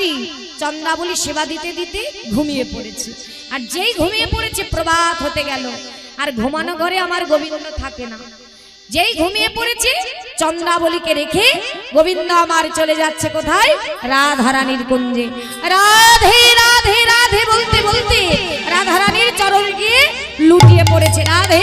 দাসটি চন্দ্রাবলী সেবা দিতে দিতে ঘুমিয়ে পড়েছে। আর যেই ঘুমিয়ে পড়েছে, প্রভাত হতে গেল। আর ঘুমানো ঘরে আমার গোবিন্দ থাকে না। যেই ঘুমিয়ে পড়েছে চন্দ্রাবলীকে রেখে গোবিন্দ আমার চলে যাচ্ছে কোথায়? রাধারানীর কুঞ্জে। রাধে রাধে রাধে বলতে বলতে রাধারানীর চরণ গিয়ে লুটিয়ে পড়েছে। রাধে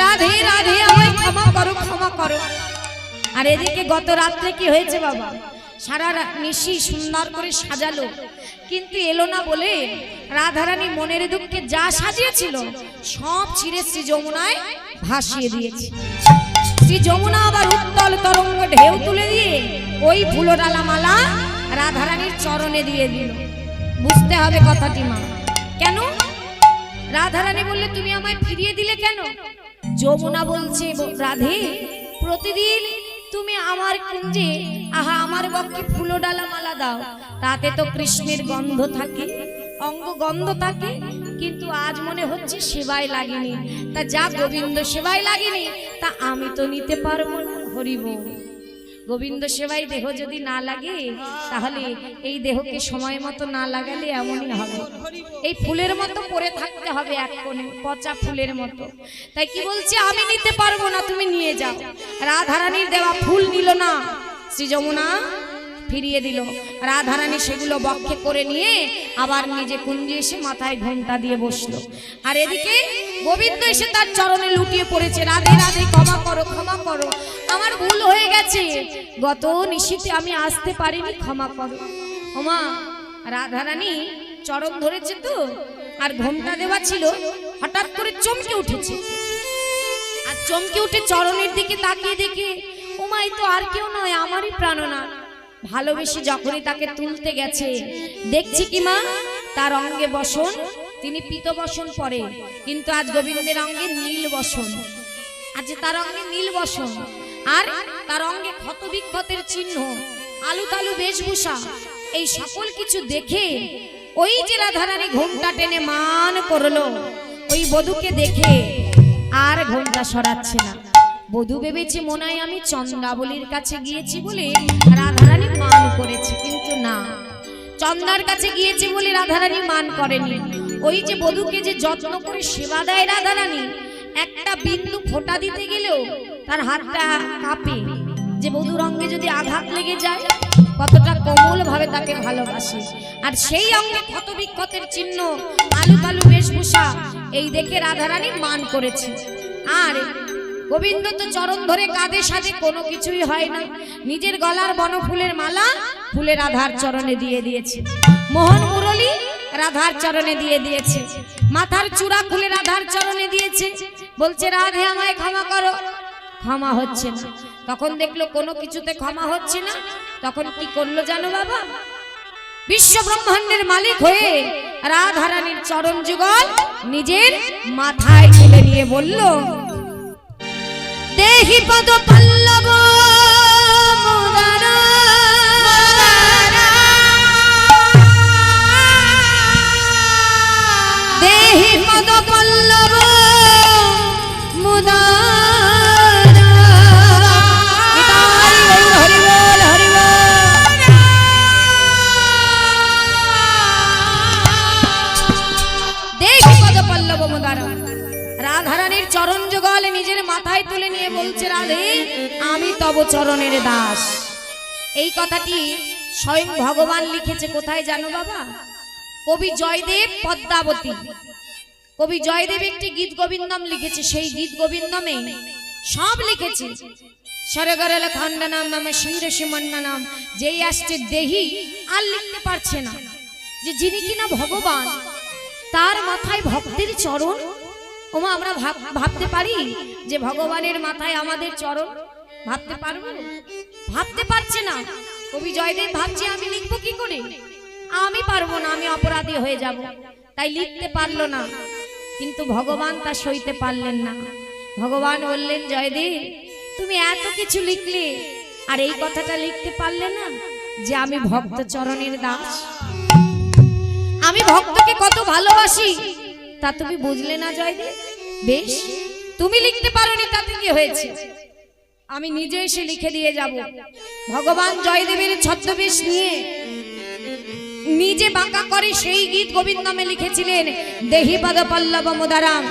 রাধে রাধে আমায় ক্ষমা করো ক্ষমা করো। আর এদিকে গত রাত্রে কি হয়েছে বাবা? সারা নিশি সুন্দর করে সাজালো। কিন্তু এলো না বলে রাধারানী মনের দুঃখে যা সাজিয়েছিল, সব ছিঁড়ে শ্রী যমুনায় ভাসিয়ে দিয়েছে। শ্রী যমুনা আবার উত্তল তরঙ্গ ঢেউ তুলে দিয়ে ওই ফুলডালা মালা রাধারানীর চরণে দিয়ে দিল। বুঝতে হবে কথাটি, মা। কেন? রাধারানী বললে, তুমি আমায় ফিরিয়ে দিলে কেন? যমুনা বলছে, রাধে, প্রতিদিন তুমি আমার কুঞ্জে, আহা, আমার বক্ষে ফুলডালা মালা দাও। তাতে তো কৃষ্ণের গন্ধ থাকে, অঙ্গ গন্ধ থাকে, কিন্তু আজ মনে হচ্ছে সেবায় লাগেনি। তা যা গোবিন্দ সেবায় লাগেনি, তা আমি তো নিতে পারব না, হরিব। গোবিন্দ সেবাই দেহ যদি না লাগে, তাহলে এই দেহকে সময় মতো না লাগালে এমনই হবে। এই ফুলের মতো পরে থাকতে হবে এক কোণে, পচা ফুলের মতো। তাই কি বলছে? আমি নিতে পারব না, তুমি নিয়ে যাও। রাধারানীর দেওয়া ফুল নিল না। শ্রী যমুনা ফিরিয়ে দিল। রাধারানী সেগুলো বক্ষে করে নিয়ে আবার নিজে কুঞ্জে এসে মাথায় ঘোমটা দিয়ে বসল। আর এদিকে গোবিন্দ এসে তার চরণে লুটিয়ে পড়েছে। রাধে রাধে, ক্ষমা করো ক্ষমা করো। আমার ভুল হয়ে গেছে। গত নিশীতে আমি আসতে পারিনি, ক্ষমা করো। ওমা রাধারানী চরণ ধরেছে তো, আর ঘোমটা দেওয়া ছিল, হঠাৎ করে চমকে উঠেছে। আর চমকে উঠে চরণের দিকে তাকিয়ে দেখে ওমাই তো আর কেউ নয়, আমারই প্রাণনাথ। ভালোবেসে যখনই তাকে তুলতে গেছে দেখছি কি মা? তার অঙ্গে বসন তিনি পিত বসন পরে কিন্তু আজ গোবিন্দের অঙ্গে নীল বসন। আজ তার অঙ্গে নীল বসন আর তার অঙ্গে ক্ষত বিক্ষতের চিহ্ন আলু তালু বেশভূষা এই সকল কিছু দেখে ওই যে রাধারানী ঘোমটা টেনে মান করল ওই বধূকে দেখে আর ঘোমটা সরাচ্ছে না। বধূ ভেবেছে মনে হয় আমি চন্দ্রাবলীর কাছে গিয়েছি বলে রাধারানী মান করেছে, কিন্তু না। চন্দ্রার কাছে গিয়েছে বলে রাধারানী মান করেনি। ওই যে বধূকে যে যত্ন করে সেবা দেয় রাধারানী, একটা বিন্দু ফোঁটা দিতে গেলেও তার হাতটা কাঁপে। যে বধূর অঙ্গে যদি আঘাত লেগে যায়, কতটা কোমল ভাবে তাকে ভালোবাসে। আর সেই অঙ্গে ক্ষত বিক্ষতের চিহ্ন, আলু কালু বেশভূষা, এই দেখে রাধারানী মান করেছে। আর গোবিন্দ তো চরণ ধরে কাঁধে সাজে কোনো কিছুই হয় না। নিজের গলার বনফুলের মালা ফুলের রাধার চরণে দিয়ে দিয়েছে। মোহন মুরলী রাধার চরণে দিয়ে দিয়েছে। মাথার চূড়া খুলে রাধার চরণে দিয়েছে। বলছে, রাধে, আমায় ক্ষমা করো। ক্ষমা হচ্ছে না। তখন দেখল কোনো কিছুতে ক্ষমা হচ্ছে না। তখন কি করল জানো বাবা? বিশ্ব ব্রহ্মাণ্ডের মালিক হয়ে রাধারানীর চরণ যুগল নিজের মাথায় তুলে নিয়ে বলল দেহি পদ পল্লব তব চরণের দাস। এই কথাটি স্বয়ং ভগবান লিখেছে। কোথায় জানো বাবা? কবি জয়দেব পদ্মাবতী। কবি জয়দেব একটি গীত গোবিন্দম লিখেছে। সেই গীত গোবিন্দমে সব লিখেছে। সরগরল যেই আসছে দেহি আর লিখতে পারছে না। যে যিনি কিনা ভগবান, তার মাথায় ভক্তের চরণ? ওমা, আমরা ভাব- ভাবতে পারি যে ভগবানের মাথায় আমাদের চরণ? ভাবতে পারব? ভাবতে পারছে না। কবি জয়দেব ভাবছে, আমি লিখব কি করে? আমি পারব না, আমি অপরাধী হয়ে যাব। তাই লিখতে পারল না। কিন্তু ভগবান তা সইতে পারলেন না। ভগবান বললেন, জয়দেব, তুমি এত কিছু লিখলে, আর এই কথাটা লিখতে পারলে না যে আমি ভক্ত চরণের দাস। আমি ভক্তকে কত ভালোবাসি, তা তুমি বুঝলে না জয়দেব? বেশ, তুমি লিখতে পারোনি, তাতে কি হয়েছে? আমি নিজে এসে লিখে দিয়ে যাব। ভগবান জয়দেবের ছদ্মবেশ নিয়ে নিজে বাঁকা করে সেই গীত গোবিন্দ নামে লিখেছিলেন দেহি পদ পল্লব মুদারাম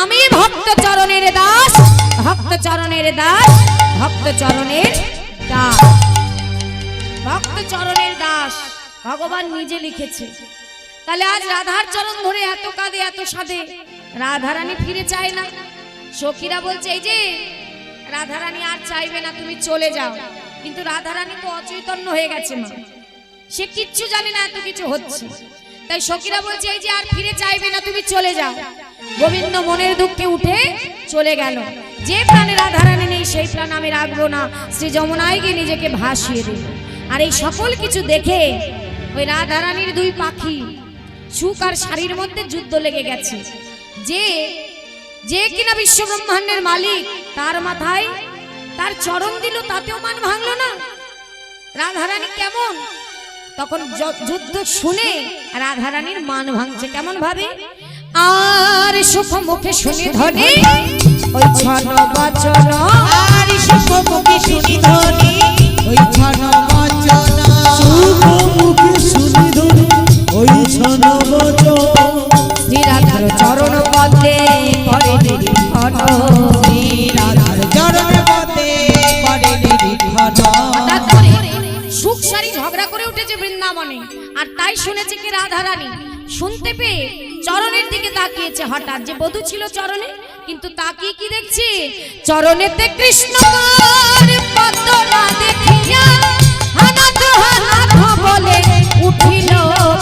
আমি ভক্ত চরণের দাস ভক্ত চরণের দাস ভক্ত চরণের দাস ভক্ত চরণের দাস ভগবান নিজে লিখেছে। তাহলে আজ রাধার চরণ ধরে এত কাঁদে এত সাধে রাধারানী ফিরে চায় না। সখীরা বলছে এই যে রাধারানী আর চাইবে না তুমি চলে যাও। কিন্তু রাধারানী তো অচৈতন্য হয়ে গেছে মা। সে কিচ্ছু জানে না এত কিছু হচ্ছে। তাই সখীরা বলছে, এই যে আর ফিরে চাইবে না তুমি চলে যাও। গোবিন্দ মনের দুঃখে উঠে চলে গেল। যে প্রাণে রাধারানী নেই, সেই প্রাণ আমি রাখব না। শ্রী যমুনায় গিয়ে নিজেকে ভাসিয়ে দেব। আর এই সকল কিছু দেখে ওই রাধারানীর দুই পাখি সুখ আর শাড়ির মধ্যে যুদ্ধ লেগে গেছে। যে যে কিনা বিশ্ব ব্রহ্মাণ্ডের মালিক তার মাথায় তার চরণ দিল তাতেও মান ভাঙলো না। রাধারানী কেমন? তখন য- যুদ্ধ শুনে রাধারানীর মান ভাঙছে। কেমন ভাবে? আর সুখ মুখে শুনি ধনে ওই ছন বচন। আর সুখ মুখে শুনি ধ্বনি ওই ক্ষণ বচনা। মুখে শুনি ধরি ওই ছন বচন। শ্রী রাধার চরণ পদে করে নিরীক্ষণ সুখ ঝগড়া করে উঠেছে বৃন্দাবনে। আর তাই শুনেছে কি রাধারানী। শুনতে পেয়ে চরণের দিকে তাকিয়েছে হঠাৎ। যে বধু ছিল চরণে, কিন্তু তাকিয়ে কি দেখছে? চরণেতে কৃষ্ণ বলে উঠিল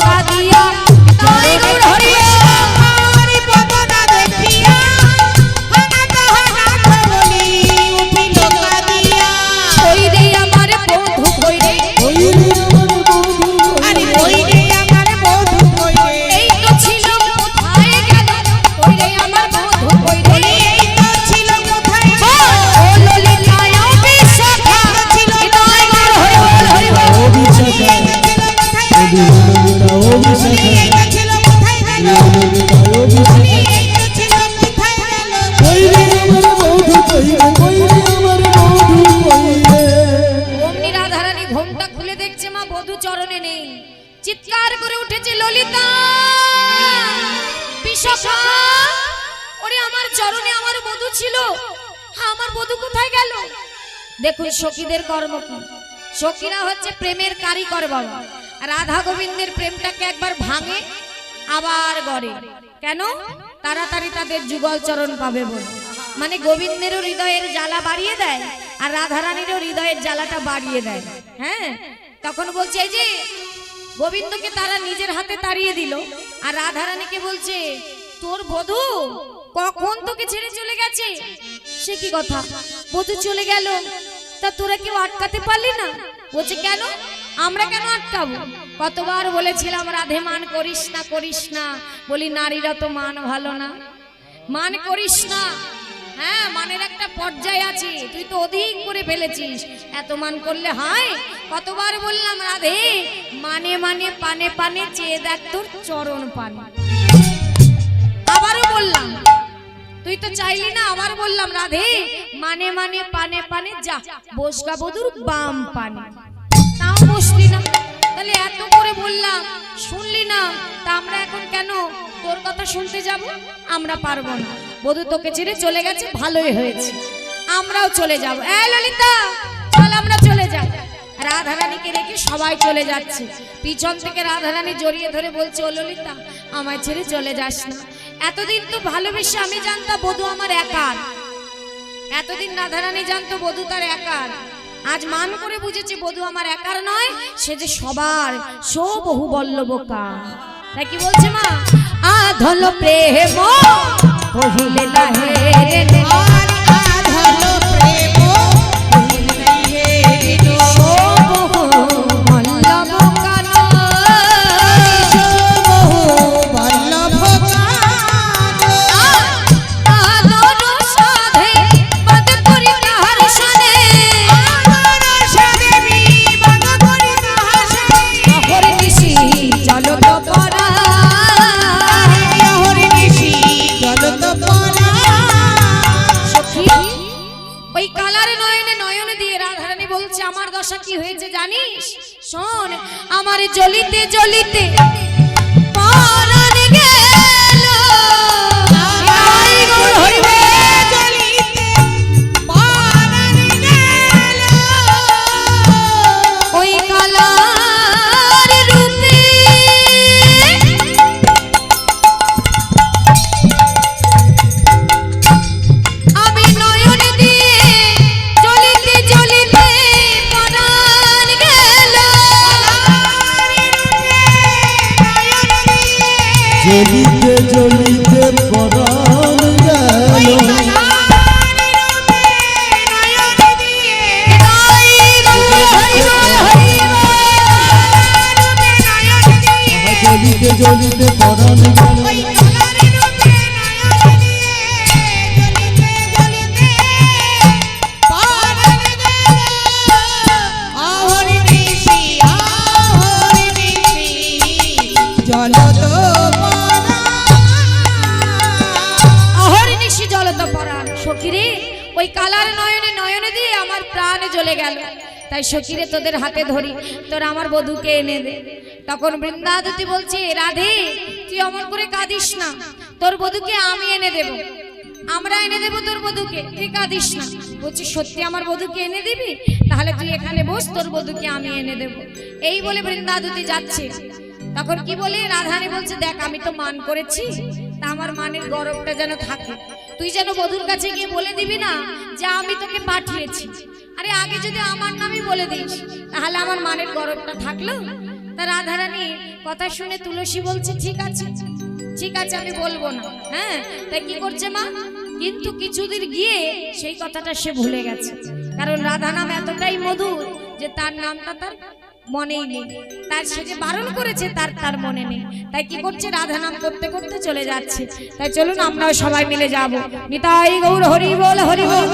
কাঁদিয়া। দেখুন, সখীদের কর্ম কি? সখীরা হচ্ছে প্রেমের কারিকর বাবা রাধা গোবিন্দের প্রেমটাকে একবার ভাঙে, আবার গড়ে। কেন? তাড়াতাড়ি তাদের যুগল চরণ পাবে বলে। মানে গোবিন্দেরও হৃদয়ের জ্বালা বাড়িয়ে দেয়, আর রাধারানীরও হৃদয়ের জ্বালাটা বাড়িয়ে দেয়। হ্যাঁ? তখন বলছে যে, গোবিন্দকে তারা নিজের হাতে তাড়িয়ে দিল, আর রাধারানীকে বলছে, তোর বধূ, কখন তোকে ছেড়ে চলে গেছে? সে কি কথা? বধূ চলে গেল তা তোরা কেউ আটকাতে পারলি না? বলছে, কেন? আমরা কেন আটকাবো? কতবার বলেছিলাম, রাধে মান করিস না করিস না। বলি, নারীরা তো মান ভালো না। মান করিস না? হ্যাঁ মানের একটা পর্যায় আছে, তুই তো অধিক করে ফেলেছিস। এত মান করলে হয়? কতবার বললাম, রাধে মানে মানে পানে পানে, চেয়ে দেখ তোর চরণ পানে। আবারও বললাম তুই তো চাইলি না, আবার বললাম, রাধে মানে মানে পানে পানে যা, বসগা বধুর বাম পানে। তাও বসলি না। তাহলে এত করে বললাম, শুনলি না? তা আমরা এখন কেন? তোর কথা শুনতে যাব? আমরা পারব না। বধু তোকে ছেড়ে চলে গেছে, ভালোই হয়েছে। আমরাও চলে যাব। এ ললিতা, চল আমরা চলে যাই। রাধারানীকে রেখে সবাই চলে যাচ্ছে। পিছন থেকে রাধারানী জড়িয়ে ধরে বলছে, ও ললিতা, আমায় ছেড়ে চলে যাস না। এতদিন তো ভালোবেসে আমি জানতাম বধু আমার একার। এতদিন রাধারানী জানতো বধু তার একার। আজ মান করে বুঝেছি বধু আমার একার নয়, সে যে সবার সো বহু বল্লবকা তাই কি বলছে মা? আধল প্রেম কহিলে লাহে জ্বলিতে গেল। তাই সখিরে তোদের হাতে ধরি, তোর আমার বধূকে এনে দে। তখন বৃন্দাদতি বলছে, রাধে, তুই অমন করে কাঁদিস না, তোর বধূকে আমি এনে দেব। আমরা এনে দেব তোর বধুকে, তুই কাঁদিস না। বলছি, সত্যি আমার বধুকে এনে দিবি? তাহলে তুই এখানে বস, তোর বধুকে আমি এনে দেব। এই বলে বৃন্দাদতি যাচ্ছে। তখন কি বলে, রাধারানী বলছে, দেখ, আমি তো মান করেছি, তা আমার মানের গরবটা যেন থাকে। তুই যেন বধুর কাছে গিয়ে বলে দিবি না যে আমি তোকে পাঠিয়েছি। আরে, আগে যদি আমার নামই বলে দিস, তাহলে আমার মানের গরবটা থাকল? তা রাধারানী, কথা শুনে তুলসী বলছে, ঠিক আছে ঠিক আছে, আমি বলব না। হ্যাঁ তাই কি করছে মা? কিন্তু কিছুদিন গিয়ে সেই কথাটা সে ভুলে গেছে। কারণ রাধা নাম এতটাই মধুর যে তার নামটা তার মনেই নেই। তার সে যে বারণ করেছে, তার তার মনে নেই। তাই কি করছে? রাধা নাম করতে করতে চলে যাচ্ছে। তাই চলুন আমরাও সবাই মিলে যাব। নিতাই গৌর, হরি বল হরি বল।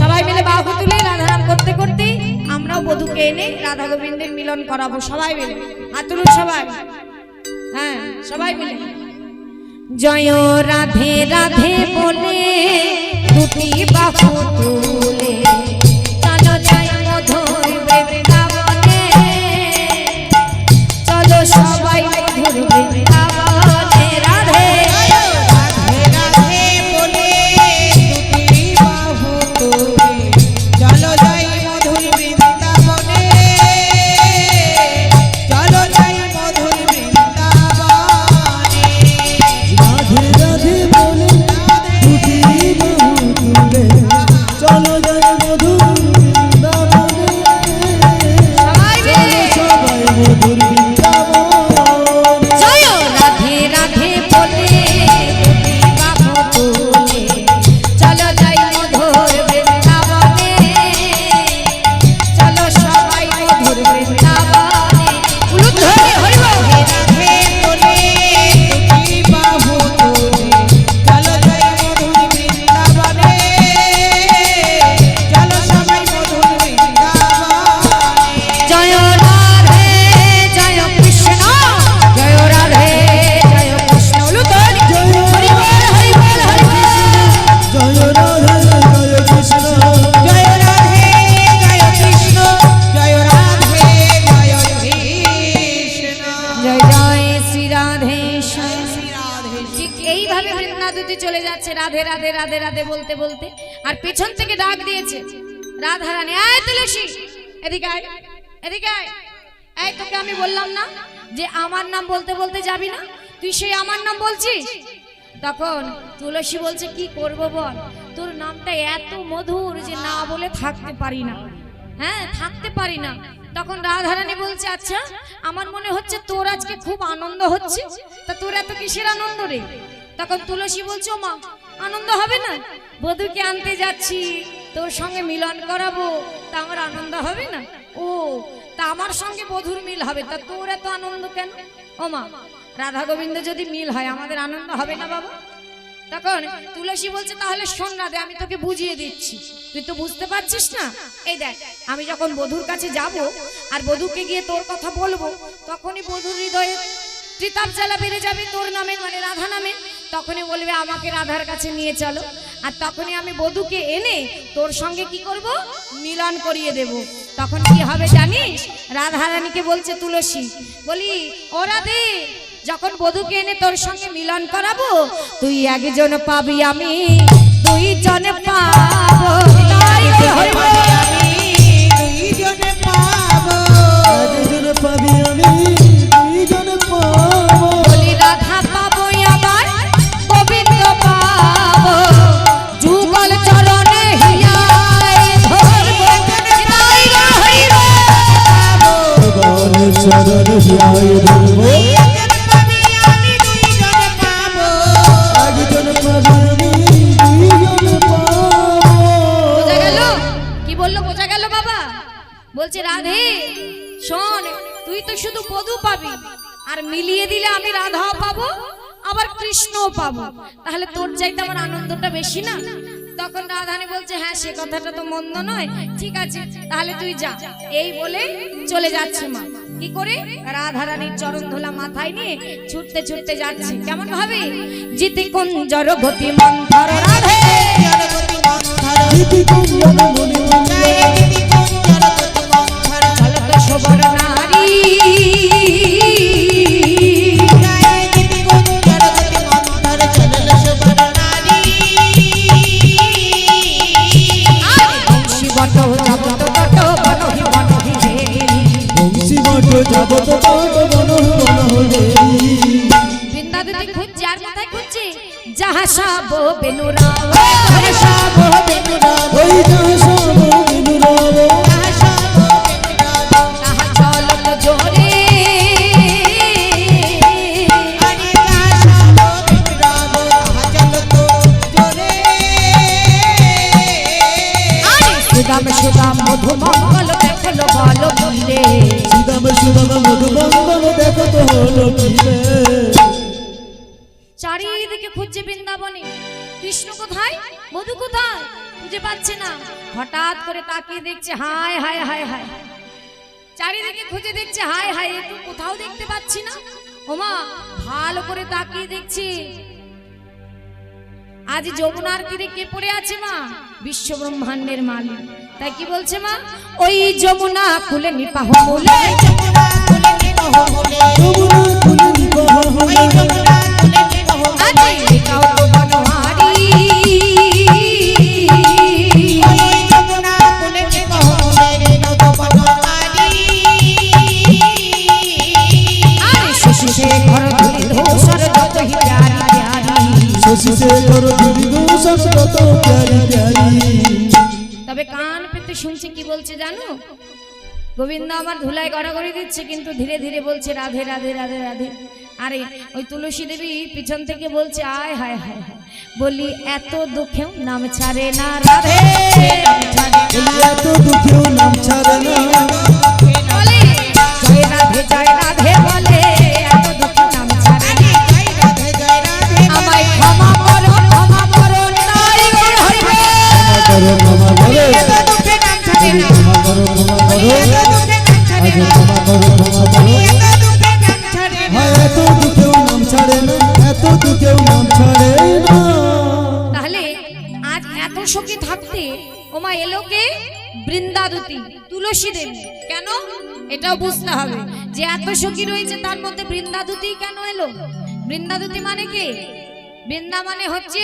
সবাই মিলে বাহু তুলে রাধা নাম করতে করতে আমরাও বধূকে এনে রাধা গোবিন্দের মিলন করাবো। সবাই মিলে। হাত তুলুন সবাই। হ্যাঁ সবাই মিলে। জয় রাধে রাধে বলে দুটি বাহু তুলে রাধে রাধে বলতে বলতে আর পেছন থেকে ডাক দিয়েছে রাধা রানী আয় তুলসী, এদিকে আয় এদিকে আয়। এই তোকে আমি বললাম না যে আমার নাম বলতে বলতে যাবি না? তুই সেই আমার নাম বলছিস? তখন তুলসী বলছে, কি করব বল? তোর নামটা এত মধুর যে না বলে থাকতে পারি না। হ্যাঁ থাকতে পারি না। তখন রাধারানী বলছে আচ্ছা আমার মনে হচ্ছে তোর আজকে খুব আনন্দ হচ্ছে। তা তোর এত কিসের আনন্দ রে? তখন তুলসী বলছে "ও মা আনন্দ হবে না? বধূকে আনতে যাচ্ছি, তোর সঙ্গে মিলন করাবো, তা আমার আনন্দ হবে না? ও, তা আমার সঙ্গে বধুর মিল হবে, তা তোর এত আনন্দ কেন? ও মা, রাধা গোবিন্দ যদি মিল হয়, আমাদের আনন্দ হবে না বাবা? তখন তুলসী বলছে, তাহলে শোন দে আমি তোকে বুঝিয়ে দিচ্ছি। তুই তো বুঝতে পারছিস না? এই দেখ, আমি যখন বধুর কাছে যাব, আর বধুকে গিয়ে তোর কথা বলব, তখনই বধুর হৃদয়ে ত্রিতাপ জ্বালা বেড়ে যাবে তোর নামে মানে রাধা নামে। তখনই বলবে, আমাকে রাধার কাছে নিয়ে চলো। আর তখনই আমি বধুকে এনে তোর সঙ্গে কি করব? মিলন করিয়ে দেব। তখন কি হবে জানিস? রাধারানীকে বলছে তুলসী, বলি ও রাধে যখন বধুকে এনে তোর সঙ্গে মিলন করাবো, তুই একজন পাবি আমি, দুইজন পাবো। আর মিলিয়ে দিলে আমি রাধাও পাবো আবার কৃষ্ণও পাবো। তাহলে তোর চাইতে আমার আনন্দটা বেশি না? তখন রাধানি বলছে হ্যাঁ সে কথাটা তো মন্দ নয়। ঠিক আছে তাহলে তুই যা। এই বলে চলে যাচ্ছে মা। কি করে? রাধারানীর চরণ ধোলা মাথায় নিয়ে ছুটতে ছুটতে যাচ্ছে। কেমন ভাবে? জিতি কুঞ্জর গতি মন্থর রাধে? জড়গতি কোন জড়গতি নারী। যাহা সাব বেনুরাও সব বেনুরাব ওই যা সব জোরে। সুদাম সুদাম মধু বল সুদাম দেখো তো হলো চারিদিকে খুঁজছে বৃন্দাবনে। কৃষ্ণ কোথায়? মধু কোথায়? খুঁজে পাচ্ছে না। হঠাৎ করে তাকিয়ে দেখছে হায় হায় হায় হায়। চারিদিকে খুঁজে দেখছে হায় হায় একটু কোথাও দেখতে পাচ্ছি না। ওমা ভালো করে তাকিয়ে দেখছি। আজ যমুনার তীরে কে পড়ে আছে মা? বিশ্ব ব্রহ্মাণ্ডের মালিক। তাই কি বলছে মা? ওই যমুনা কুলে নিপাহ মূলে শশী ঘর ধরি ধূসর যতহি প্যারি প্যারি কত শুনছে কি বলছে জানো? গোবিন্দ আমার ধুলায় গড়াগড়ি দিচ্ছে কিন্তু ধীরে ধীরে বলছে রাধে রাধে রাধে রাধে। আরে ওই তুলসী দেবী পিছন থেকে বলছে আয় হায় হায় হায়। বলি এত দুঃখেও নাম ছাড়ে না রাধে। নাম ছাড়ে না। এত দুঃখেও নাম ছাড়ে না। রাধে জয় রাধে বলে তুলসী দেবী। কেন? এটাও বুঝতে হবে। যে এত সখী রয়েছে, তার মধ্যে বৃন্দাদুতি কেন এলো? বৃন্দাদুতি মানে কি? বৃন্দা মানে হচ্ছে